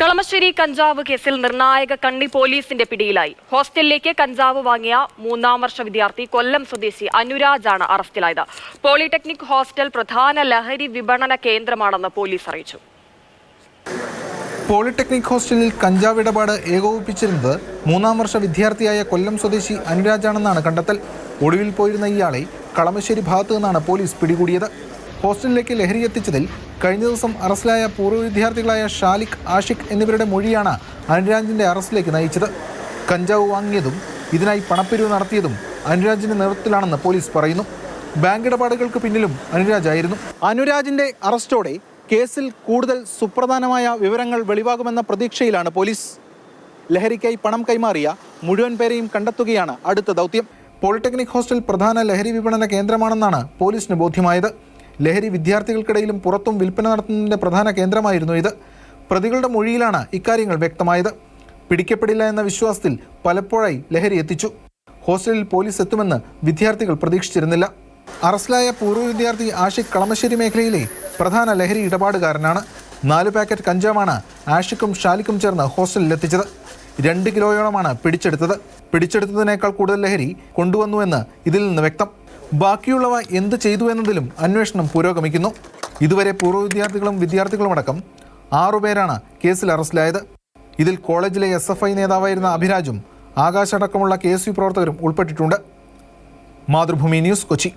കളമശ്ശേരി കഞ്ചാവ് കേസിൽ നിർണായക കണ്ണി പോലീസിന്റെ പിടിയിലായി. ഹോസ്റ്റലിലേക്ക് കഞ്ചാവ് വാങ്ങിയ മൂന്നാം വർഷ വിദ്യാർത്ഥി കൊല്ലം സ്വദേശി അനുരാജാണ് അറസ്റ്റിലായത്. പോളിടെക്നിക് ഹോസ്റ്റൽ പ്രധാന ലഹരി വിപണന കേന്ദ്രമാണെന്ന് പോലീസ് അറിയിച്ചു. പോളിടെക്നിക് ഹോസ്റ്റലിൽ കഞ്ചാവ് ഇടപാട് ഏകോപിപ്പിച്ചിരുന്നത് മൂന്നാം വർഷ വിദ്യാർത്ഥിയായ കൊല്ലം സ്വദേശി അനുരാജാണെന്നാണ് കണ്ടെത്തൽ. ഒടുവിൽ പോയിരുന്ന ഇയാളെ കളമശ്ശേരി ഭാഗത്തു നിന്നാണ് പോലീസ് പിടികൂടിയത്. ഹോസ്റ്റലിലേക്ക് ലഹരി എത്തിച്ചതിൽ കഴിഞ്ഞ ദിവസം അറസ്റ്റിലായ പൂർവ വിദ്യാർത്ഥികളായ ഷാലിഖ് ആഷിഖ് എന്നിവരുടെ മൊഴിയാണ് അനുരാജിന്റെ അറസ്റ്റിലേക്ക് നയിച്ചത്. കഞ്ചാവ് വാങ്ങിയതും ഇതിനായി പണപ്പിരിവ് നടത്തിയതും അനുരാജിന്റെ നേതൃത്വത്തിലാണെന്ന് പോലീസ് പറയുന്നു. ബാങ്ക് ഇടപാടുകൾക്ക് പിന്നിലും അനുരാജായിരുന്നു. അനുരാജിന്റെ അറസ്റ്റോടെ കേസിൽ കൂടുതൽ സുപ്രധാനമായ വിവരങ്ങൾ വെളിവാകുമെന്ന പ്രതീക്ഷയിലാണ് പോലീസ്. ലഹരിക്കായി പണം കൈമാറിയ മുഴുവൻ പേരെയും കണ്ടെത്തുകയാണ് അടുത്ത ദൗത്യം. പോളിടെക്നിക് ഹോസ്റ്റൽ പ്രധാന ലഹരി വിപണന കേന്ദ്രമാണെന്നാണ് പോലീസിന് ബോധ്യമായത്. ലഹരി വിദ്യാർത്ഥികൾക്കിടയിലും പുറത്തും വിൽപ്പന നടത്തുന്നതിന്റെ പ്രധാന കേന്ദ്രമായിരുന്നു ഇത്. പ്രതികളുടെ മൊഴിയിലാണ് ഇക്കാര്യങ്ങൾ വ്യക്തമായത്. പിടിക്കപ്പെടില്ല എന്ന വിശ്വാസത്തിൽ പലപ്പോഴായി ലഹരി എത്തിച്ചു. ഹോസ്റ്റലിൽ പോലീസ് എത്തുമെന്ന് വിദ്യാർത്ഥികൾ പ്രതീക്ഷിച്ചിരുന്നില്ല. അറസ്റ്റിലായ പൂർവ വിദ്യാർത്ഥി ആഷിഖ് കളമശ്ശേരി മേഖലയിലെ പ്രധാന ലഹരി ഇടപാടുകാരനാണ്. നാല് പാക്കറ്റ് കഞ്ചാവാണ് ആഷിക്കും ഷാലിക്കും ചേർന്ന് ഹോസ്റ്റലിൽ എത്തിച്ചത്. രണ്ട് കിലോയോളമാണ് പിടിച്ചെടുത്തത്. പിടിച്ചെടുത്തതിനേക്കാൾ കൂടുതൽ ലഹരി കൊണ്ടുവന്നുവെന്ന് ഇതിൽ നിന്ന് വ്യക്തം. ബാക്കിയുള്ളവ എന്ത് ചെയ്തു എന്നതിലും അന്വേഷണം പുരോഗമിക്കുന്നു. ഇതുവരെ പൂർവ വിദ്യാർത്ഥികളും വിദ്യാർത്ഥികളുമടക്കം ആറുപേരാണ് കേസിൽ അറസ്റ്റിലായത്. ഇതിൽ കോളേജിലെ എസ് എഫ് ഐ നേതാവായിരുന്ന അഭിരാജും ആകാശടക്കമുള്ള കെ എസ് യു പ്രവർത്തകരും ഉൾപ്പെട്ടിട്ടുണ്ട്. മാതൃഭൂമി ന്യൂസ് കൊച്ചി.